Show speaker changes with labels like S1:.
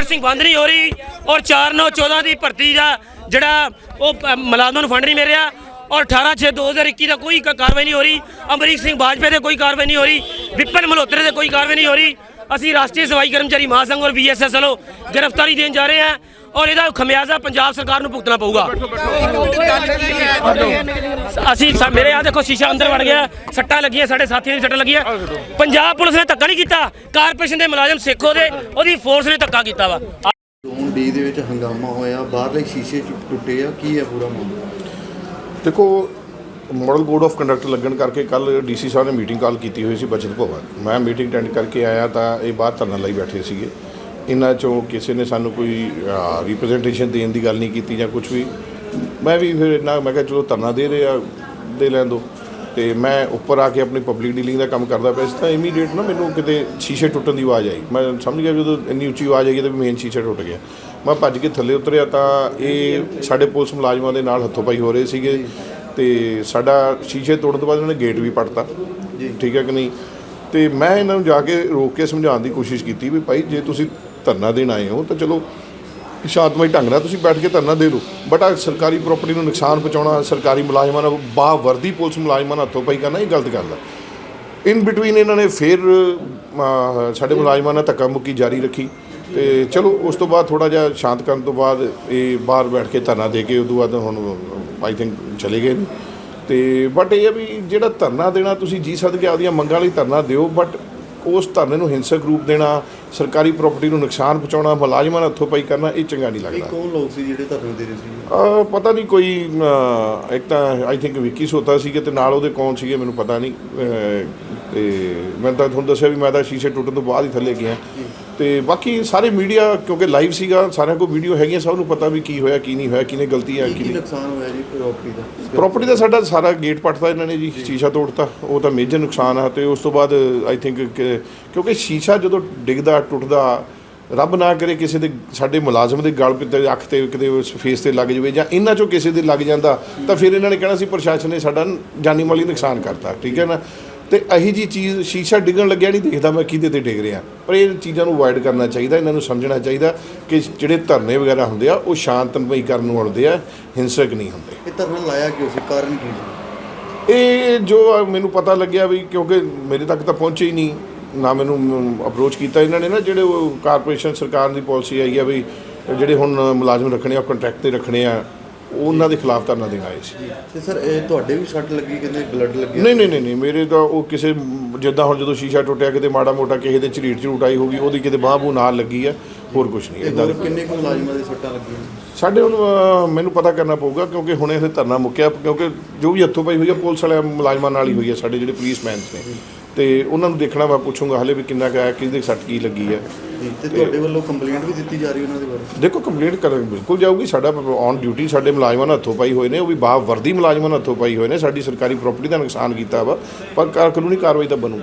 S1: ਸਿੰਘ ਬੰਦ ਨਹੀਂ ਹੋ ਰਹੀ ਔਰ 4 9 14 ਦੀ ਭਰਤੀ ਦਾ ਜਿਹੜਾ ਉਹ ਅ, ਮੁਲਾਜ਼ਮਾਂ ਨੂੰ ਫੰਡ ਨਹੀਂ ਮਿਲ ਰਿਹਾ ਔਰ 18 6 2021 ਦਾ ਕੋਈ ਕਾਰਵਾਈ ਨਹੀਂ ਹੋ ਰਹੀ। ਅਮਰੀਕ ਸਿੰਘ ਬਾਜਪੇ ਦੇ ਕੋਈ ਕਾਰਵਾਈ ਨਹੀਂ ਹੋ ਰਹੀ। ਵਿਪਨ ਮਲਹੋਤਰੇ ਦੇ ਕੋਈ ਕਾਰਵਾਈ ਨਹੀਂ ਹੋ ਰਹੀ। ਅਸੀਂ ਰਾਸ਼ਟਰੀ ਸਫ਼ਾਈ ਕਰਮਚਾਰੀ ਮਹਾਸੰਘ ਔਰ ਬੀਐਸਐਸ ਵੱਲੋਂ ਗ੍ਰਿਫਤਾਰੀ ਦੇਣ ਜਾ ਰਹੇ ਹਾਂ ਔਰ ਇਹਦਾ ਖਮਿਆਜ਼ਾ ਪੰਜਾਬ ਸਰਕਾਰ ਨੂੰ ਭੁਗਤਣਾ ਪਊਗਾ। ਅਸੀਂ ਮੇਰੇ ਆ ਦੇਖੋ ਸ਼ੀਸ਼ਾ ਅੰਦਰ ਵੜ ਗਿਆ, ਸੱਟਾਂ ਲੱਗੀਆਂ, ਸਾਡੇ ਸਾਥੀਆਂ ਦੀ ਸੱਟਾਂ ਲੱਗੀਆਂ ਪੰਜਾਬ ਪੁਲਿਸ ਨੇ ਧੱਕਾ ਨਹੀਂ ਕੀਤਾ, ਕਾਰਪੋਰੇਸ਼ਨ ਦੇ ਮੁਲਾਜ਼ਮ ਸੇਖੋ ਦੇ ਉਹਦੀ ਫੋਰਸ ਨੇ ਧੱਕਾ ਕੀਤਾ ਵਾ।
S2: ਜ਼ੋਨ ਡੀ ਦੇ ਵਿੱਚ ਹੰਗਾਮਾ ਹੋਇਆ, ਬਾਹਰਲੇ ਸ਼ੀਸ਼ੇ ਟੁੱਟੇ ਆ, ਕੀ ਹੈ ਪੂਰਾ ਮਾਮਲਾ?
S3: ਦੇਖੋ ਮਾਡਲ ਕੋਡ ਆਫ ਕੰਡਕਟ ਲੱਗਣ ਕਰਕੇ ਕੱਲ ਡੀਸੀ ਸਾਹਿਬ ਨੇ ਮੀਟਿੰਗ ਕਾਲ ਕੀਤੀ ਹੋਈ ਸੀ ਬਚਤ ਭਵਨ। ਮੈਂ ਮੀਟਿੰਗ ਅਟੈਂਡ ਕਰਕੇ ਆਇਆ ਤਾਂ ਇਹ ਬਾਹਰ ਧਰਨਾ ਲਈ ਬੈਠੇ ਸੀਗੇ। ਇਹਨਾਂ ਚੋਂ ਕਿਸੇ ਨੇ ਸਾਨੂੰ ਕੋਈ ਰਿਪਰੈਜ਼ੈਂਟੇਸ਼ਨ ਦੇਣ ਦੀ ਗੱਲ ਨਹੀਂ ਕੀਤੀ ਜਾਂ ਕੁਝ ਵੀ। ਮੈਂ ਵੀ ਫਿਰ ਨਾ ਮੈਂ ਕਿਹਾ ਚਲੋ ਧਰਨਾ ਦੇ ਰਹੇ ਆ ਦੇ ਲੈਣ ਦੋ। ਤੇ ਮੈਂ ਉੱਪਰ ਆ ਕੇ ਆਪਣੀ ਪਬਲਿਕ ਡੀਲਿੰਗ ਦਾ ਕੰਮ ਕਰਦਾ ਪਿਆ ਸੀ ਤਾਂ ਇਮੀਡੀਏਟ ਨਾ ਮੈਨੂੰ ਕਿਤੇ ਸ਼ੀਸ਼ੇ ਟੁੱਟਣ ਦੀ ਆਵਾਜ਼ ਆਈ। ਮੈਂ ਸਮਝ ਗਿਆ ਜਦੋਂ ਇੰਨੀ ਉੱਚੀ ਆਵਾਜ਼ ਆਈ ਤਾਂ ਮੇਨ ਸ਼ੀਸ਼ਾ ਟੁੱਟ ਗਿਆ। ਮੈਂ ਭੱਜ ਕੇ ਥੱਲੇ ਉਤਰਿਆ ਤਾਂ ਇਹ ਸਾਡੇ ਪੁਲਿਸ ਮੁਲਾਜ਼ਮਾਂ ਦੇ ਨਾਲ ਹੱਥੋਂ ਪਾਈ ਹੋ ਰਹੇ ਸੀਗੇ। ਤੇ ਸਾਡਾ ਸ਼ੀਸ਼ੇ ਤੋੜਨ ਤੋਂ ਬਾਅਦ ਇਹਨਾਂ ਨੇ ਗੇਟ ਵੀ ਪੱਟਤਾ ਠੀਕ ਹੈ ਕਿ ਨਹੀਂ? ਤੇ ਮੈਂ ਇਹਨਾਂ ਨੂੰ ਜਾ ਕੇ ਰੋਕ ਕੇ ਸਮਝਾਉਣ ਦੀ ਕੋਸ਼ਿਸ਼ ਕੀਤੀ ਵੀ ਭਾਈ ਜੇ ਤੁਸੀਂ ਧਰਨਾ ਦੇਣ ਆਏ ਹੋ ਤਾਂ ਚਲੋ ਸ਼ਾਂਤਮਈ ਢੰਗ ਨਾਲ ਤੁਸੀਂ ਬੈਠ ਕੇ ਧਰਨਾ ਦੇ ਲਓ ਬਟ ਆ ਸਰਕਾਰੀ ਪ੍ਰਾਪਰਟੀ ਨੂੰ ਨੁਕਸਾਨ ਪਹੁੰਚਾਉਣਾ ਸਰਕਾਰੀ ਮੁਲਾਜ਼ਮਾਂ ਨੂੰ ਬਾ ਵਰਦੀ ਪੁਲਿਸ ਮੁਲਾਜ਼ਮਾਂ ਨਾਲ ਹੱਥੋਂ ਪਾਈ ਕਰਨਾ ਇਹ ਗਲਤ ਗੱਲ ਹੈ ਇਨ ਬਿਟਵੀਨ ਇਹਨਾਂ ਨੇ ਫਿਰ ਸਾਡੇ ਮੁਲਾਜ਼ਮਾਂ ਨਾਲ ਧੱਕਾ ਮੁੱਕੀ ਜਾਰੀ ਰੱਖੀ। ਤੇ ਚਲੋ ਉਸ ਤੋਂ ਬਾਅਦ ਥੋੜਾ ਜਿਹਾ ਸ਼ਾਂਤ ਕਰਨ ਤੋਂ ਬਾਅਦ ਇਹ ਬਾਹਰ ਬੈਠ ਕੇ ਧਰਨਾ ਦੇ ਕੇ ਉਦੋਂ ਬਾਅਦ ਹੁਣ ਆਈ ਥਿੰਕ ਚਲੇ ਗਏ ਨੇ। ਤੇ ਬਟ ਇਹ ਹੈ ਵੀ ਜਿਹੜਾ ਧਰਨਾ ਦੇਣਾ ਤੁਸੀਂ ਜੀ ਸਦਕੇ ਆਪਦੀਆਂ ਮੰਗਾਂ ਲਈ ਧਰਨਾ ਦਿਓ ਬਟ ਉਸ ਧਰਨੇ ਨੂੰ ਹਿੰਸਕ ਰੂਪ ਦੇਣਾ ਸਰਕਾਰੀ ਪ੍ਰਾਪਰਟੀ ਨੂੰ ਨੁਕਸਾਨ ਪਹੁੰਚਾਉਣਾ ਮੁਲਾਜ਼ਮਾਂ ਨਾਲ ਹੱਥੋਂ ਪਾਈ ਕਰਨਾ ਇਹ ਚੰਗਾ ਨਹੀਂ ਲੱਗਦਾ।
S2: ਕੌਣ ਲੋਕ ਸੀ ਜਿਹੜੇ ਧਰਨੇ ਦੇ ਰਹੇ ਸੀ?
S3: ਪਤਾ ਨਹੀਂ ਕੋਈ ਇੱਕ ਤਾਂ ਆਈ ਥਿੰਕ ਵਿੱਕੀ ਸੋਤਾ ਸੀਗੇ ਤੇ ਨਾਲ ਉਹਦੇ ਕੌਣ ਸੀਗੇ ਮੈਨੂੰ ਪਤਾ ਨਹੀਂ। ਤੇ ਮੈਂ ਤਾਂ ਤੁਹਾਨੂੰ ਦੱਸਿਆ ਵੀ ਮੈਂ ਤਾਂ ਸ਼ੀਸ਼ੇ ਟੁੱਟਣ ਤੋਂ ਬਾਅਦ ਹੀ ਥੱਲੇ ਗਿਆ। ਤੇ ਬਾਕੀ ਸਾਰੇ ਮੀਡੀਆ ਕਿਉਂਕਿ ਲਾਈਵ ਸੀਗਾ ਸਾਰਿਆਂ ਕੋਲ ਵੀਡੀਓ ਹੈਗੀਆਂ ਸਭ ਨੂੰ ਪਤਾ ਵੀ ਕੀ ਹੋਇਆ ਕੀ ਨਹੀਂ ਹੋਇਆ ਕਿਹਨੇ ਗਲਤੀ ਹੈ
S2: ਕੀ
S3: ਕੀ ਨਹੀਂ
S2: ਨੁਕਸਾਨ ਹੋਇਆ ਜੀ ਪ੍ਰਾਪਰਟੀ ਦਾ?
S3: ਪ੍ਰਾਪਰਟੀ ਦਾ ਸਾਡਾ ਸਾਰਾ ਗੇਟ ਪੱਟਤਾ ਇਹਨਾਂ ਨੇ ਜੀ ਸ਼ੀਸ਼ਾ ਤੋੜਤਾ ਉਹ ਤਾਂ ਮੇਜਰ ਨੁਕਸਾਨ ਆ ਤੇ ਉਸ ਤੋਂ ਬਾਅਦ ਆਈ ਥਿੰਕ ਕਿਉਂਕਿ ਸ਼ੀਸ਼ਾ ਜਦੋਂ ਡਿੱਗਦਾ ਟੁੱਟਦਾ ਰੱਬ ਨਾ ਕਰੇ ਕਿਸੇ ਦੇ ਸਾਡੇ ਮੁਲਾਜ਼ਮ ਦੇ ਗਲ ਤੇ ਅੱਖ ਤੇ ਕਿਤੇ ਉਸ ਫੇਸ ਤੇ ਲੱਗ ਜਾਵੇ ਜਾਂ ਇਹਨਾਂ ਚੋਂ ਕਿਸੇ ਦੇ ਲੱਗ ਜਾਂਦਾ ਤਾਂ ਫਿਰ ਇਹਨਾਂ ਨੇ ਕਹਿਣਾ ਸੀ ਪ੍ਰਸ਼ਾਸਨ ਨੇ ਸਾਡਾ ਜਾਨੀ ਮਾਲੀ ਨੁਕਸਾਨ ਕਰਤਾ ਠੀਕ ਹੈ ਨਾ? ਤੇ ਅਹੀ ਜੀ ਚੀਜ਼ ਸ਼ੀਸ਼ਾ ਡਿੱਗਣ ਲੱਗਿਆ ਨਹੀਂ ਦੇਖਦਾ ਮੈਂ ਕਿਹਦੇ ਤੇ ਡਿੱਗ ਰਿਹਾ। ਪਰ ਇਹ ਚੀਜ਼ਾਂ ਨੂੰ ਅਵੋਇਡ ਕਰਨਾ ਚਾਹੀਦਾ ਇਹਨਾਂ ਨੂੰ ਸਮਝਣਾ ਚਾਹੀਦਾ ਕਿ ਜਿਹੜੇ ਧਰਨੇ ਵਗੈਰਾ ਹੁੰਦੇ ਆ ਉਹ ਸ਼ਾਂਤਮਈ ਕਰਨ ਨੂੰ ਆਉਂਦੇ ਆ ਹਿੰਸਕ ਨਹੀਂ ਹੁੰਦੇ।
S2: ਇਹ ਧਰਨਾ ਲਾਇਆ ਕਿਉਂ ਸੀ? ਕਾਰਨ ਕੀ ਸੀ?
S3: ਇਹ ਜੋ ਮੈਨੂੰ ਪਤਾ ਲੱਗਿਆ ਵੀ ਕਿਉਂਕਿ ਮੇਰੇ ਤੱਕ ਤਾਂ ਪਹੁੰਚੇ ਹੀ ਨਹੀਂ ਨਾ ਮੈਨੂੰ ਅਪਰੋਚ ਕੀਤਾ ਇਹਨਾਂ ਨੇ ਨਾ ਜਿਹੜੇ ਉਹ ਕਾਰਪੋਰੇਸ਼ਨ ਸਰਕਾਰ ਦੀ ਪਾਲਿਸੀ ਆਈ ਆ ਵੀ ਜਿਹੜੇ ਹੁਣ ਮੁਲਾਜ਼ਮ ਰੱਖਣੇ ਆ ਕੰਟਰੈਕਟ ਤੇ ਰੱਖਣੇ ਆ। ਉਹਨਾਂ ਦੇ ਖਿਲਾਫ ਧਰਨਾ ਦੇਣ ਆਏ ਸੀ।
S2: ਤੇ ਸਰ ਇਹ ਤੁਹਾਡੇ ਵੀ ਸੱਟ ਲੱਗੀ ਕਹਿੰਦੇ ਬਲੱਡ ਲੱਗਿਆ
S3: ਨਹੀਂ ਨਹੀਂ ਨਹੀਂ ਨਹੀਂ ਮੇਰੇ ਤਾਂ ਉਹ ਕਿਸੇ ਜਿੱਦਾਂ ਹੁਣ ਜਦੋਂ ਸ਼ੀਸ਼ਾ ਟੁੱਟਿਆ ਕਿਤੇ ਮਾੜਾ ਮੋਟਾ ਕਿਸੇ ਦੇ ਝਰੀਟ ਝਰੂਟ ਆਈ ਹੋਗੀ ਉਹਦੀ ਕਿਤੇ ਬਾਹ ਬੂ ਨਾਲ ਲੱਗੀ ਆ ਹੋਰ ਕੁਝ ਨਹੀਂ ਇਦਾਂ
S2: ਹੋਰ ਕਿੰਨੇ ਕੁ ਮੁਲਾਜ਼ਮਾਂ ਦੇ ਸੱਟਾਂ ਲੱਗੀਆਂ?
S3: ਸਾਡੇ ਹੁਣ ਅਹ, ਮੈਨੂੰ ਪਤਾ ਕਰਨਾ ਪਊਗਾ ਕਿਉਂਕਿ ਹੁਣੇ ਇਹ ਧਰਨਾ ਮੁੱਕਿਆ ਕਿਉਂਕਿ ਜੋ ਵੀ ਹੱਥੋਂ ਪਾਈ ਹੋਈ ਹੈ ਪੁਲਿਸ ਵਾਲੇ ਮੁਲਾਜ਼ਮਾਂ ਨਾਲ ਹੀ ਹੋਈ ਹੈ ਸਾਡੇ ਜਿਹੜੇ ਪੁਲਿਸਮੈਨਸ ਨੇ। ਤੇ ਉਹਨਾਂ ਨੂੰ ਦੇਖਣਾ ਮੈਂ ਪੁੱਛੂੰਗਾ ਹਲੇ ਵੀ ਕਿੰਨਾ ਕੁ ਹੈ ਕਿਹਦੇ ਸੱਟ ਕੀ ਲੱਗੀ ਹੈ
S2: ਤੇ ਤੁਹਾਡੇ ਵੱਲੋਂ ਕੰਪਲੇਂਟ ਵੀ ਦਿੱਤੀ ਜਾ ਰਹੀ ਉਹਨਾਂ ਦੇ ਬਾਰੇ?
S3: ਦੇਖੋ ਕੰਪਲੀਟ ਕਰਨ ਬਿਲਕੁਲ ਜਾਊਗੀ ਸਾਡਾ ਔਨ ਡਿਊਟੀ ਸਾਡੇ ਮੁਲਾਜ਼ਮਾਂ ਨਾਲ ਹੱਥੋਂ ਪਾਈ ਹੋਏ ਨੇ ਉਹ ਵੀ ਬਾਹ ਵਰਦੀ ਮੁਲਾਜ਼ਮਾਂ ਨਾਲ ਹੱਥੋਂ ਪਾਈ ਹੋਏ ਨੇ ਸਾਡੀ ਸਰਕਾਰੀ ਪ੍ਰਾਪਰਟੀ ਦਾ ਨੁਕਸਾਨ ਕੀਤਾ ਵਾ ਪਰ ਕਾਨੂੰਨੀ ਕਾਰਵਾਈ ਤਾਂ ਬਣੂਗੀ।